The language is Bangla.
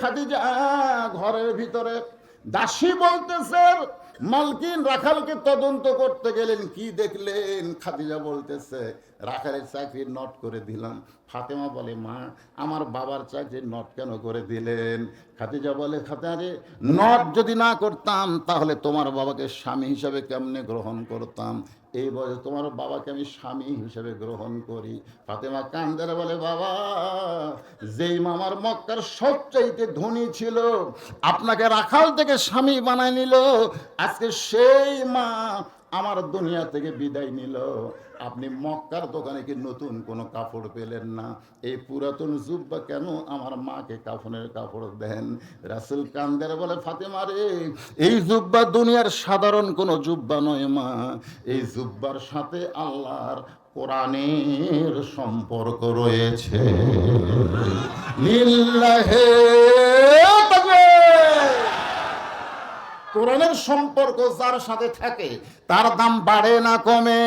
খাদিজা ঘরের ভিতরে দাসী বলতেছে মালকিন রাখালকে তদন্ত করতে গেলেন, কি দেখলেন? খাদিজা বলতেছে, রাখালের চাকরি নট করে দিলাম। ফাতেমা বলে, মা, আমার বাবার চাকরি নট কেন করে দিলেন? খাদিজা বলে খাতারে নট যদি না করতাম, তাহলে তোমার বাবাকে স্বামী হিসাবে কেমনে গ্রহণ করতাম? এই বয়সে তোমার বাবাকে আমি স্বামী হিসেবে গ্রহণ করি। ফাতেমা কান্দারে বলে, বাবা, যেই মামার মক্কার সবচাইতে ধনী ছিল, আপনাকে রাখাল থেকে স্বামী বানায় নিল আজকে সেই মা আমার দুনিয়া থেকে বিদায় নিল। আপনি মক্কার দোকানে কি নতুন কোনো কাপড় পেলেন না? এই পুরাতন জুব্বা কেন আমার মাকে কাফনের কাপড় দেন? রাসুল কান্দের বলে, ফাতেমা রে, এই জুব্বা দুনিয়ার সাধারণ কোনো জুব্বা নয় মা। এই জুব্বার সাথে আল্লাহর কোরআনের সম্পর্ক রয়েছে। লিল্লাহে কোরআনের সম্পর্ক যার সাথে থাকে তার দাম বাড়ে না কমে।